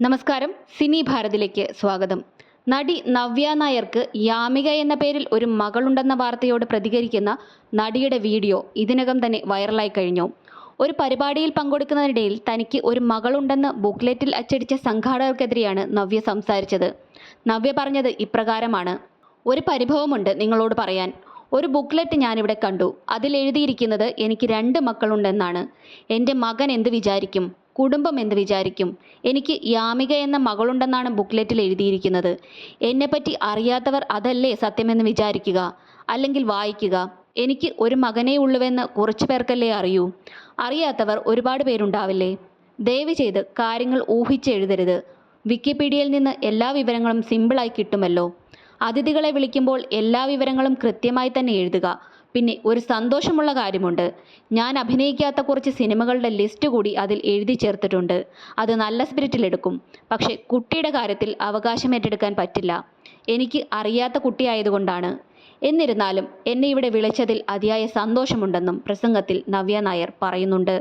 നമസ്കാരം. സിനി ഭാരതിലേക്ക് സ്വാഗതം. നടി നവ്യ നായർക്ക് യാമിക എന്ന പേരിൽ ഒരു മകളുണ്ടെന്ന വാർത്തയോട് പ്രതികരിക്കുന്ന നടിയുടെ വീഡിയോ ഇതിനകം തന്നെ വൈറലായി കഴിഞ്ഞു. ഒരു പരിപാടിയിൽ പങ്കെടുക്കുന്നതിനിടയിൽ തനിക്ക് ഒരു മകളുണ്ടെന്ന് ബുക്ക്ലെറ്റിൽ അച്ചടിച്ച സംഘാടകർക്കെതിരെയാണ് നവ്യ സംസാരിച്ചത്. നവ്യ പറഞ്ഞത് ഇപ്രകാരമാണ്. ഒരു പരിഭവമുണ്ട് നിങ്ങളോട് പറയാൻ. ഒരു ബുക്ക്ലെറ്റ് ഞാനിവിടെ കണ്ടു. അതിൽ എഴുതിയിരിക്കുന്നത് എനിക്ക് രണ്ട് മക്കളുണ്ടെന്നാണ്. എന്റെ മകൻ എന്ത് വിചാരിക്കും? കുടുംബം എന്ന് വിചാരിക്കും. എനിക്ക് യാമിക എന്ന മകളുണ്ടെന്നാണ് ബുക്ക്ലെറ്റിൽ എഴുതിയിരിക്കുന്നത്. എന്നെപ്പറ്റി അറിയാത്തവർ അതല്ലേ സത്യമെന്ന് വിചാരിക്കുക. അല്ലെങ്കിൽ വായിക്കുക. എനിക്ക് ഒരു മകനേ ഉള്ളുവെന്ന് കുറച്ചു പേർക്കല്ലേ അറിയൂ. അറിയാത്തവർ ഒരുപാട് പേരുണ്ടാവില്ലേ? ദയവ് ചെയ്ത് കാര്യങ്ങൾ ഊഹിച്ചെഴുതരുത് വിക്കിപീഡിയയിൽ നിന്ന് എല്ലാ വിവരങ്ങളും സിമ്പിളായി കിട്ടുമല്ലോ. അതിഥികളെ വിളിക്കുമ്പോൾ എല്ലാ വിവരങ്ങളും കൃത്യമായി തന്നെ എഴുതുക. പിന്നെ ഒരു സന്തോഷമുള്ള കാര്യമുണ്ട്. ഞാൻ അഭിനയിക്കാത്ത കുറച്ച് സിനിമകളുടെ ലിസ്റ്റ് കൂടി അതിൽ എഴുതി ചേർത്തിട്ടുണ്ട്. അത് നല്ല സ്പിരിറ്റിലെടുക്കും പക്ഷേ കുട്ടിയുടെ കാര്യത്തിൽ അവകാശം ഏറ്റെടുക്കാൻ പറ്റില്ല. എനിക്ക് അറിയാത്ത കുട്ടിയായതുകൊണ്ടാണ് എന്നിരുന്നാലും എന്നെ ഇവിടെ വിളിച്ചതിൽ അതിയായ സന്തോഷമുണ്ടെന്നും പ്രസംഗത്തിൽ നവ്യ നായർ പറയുന്നുണ്ട്.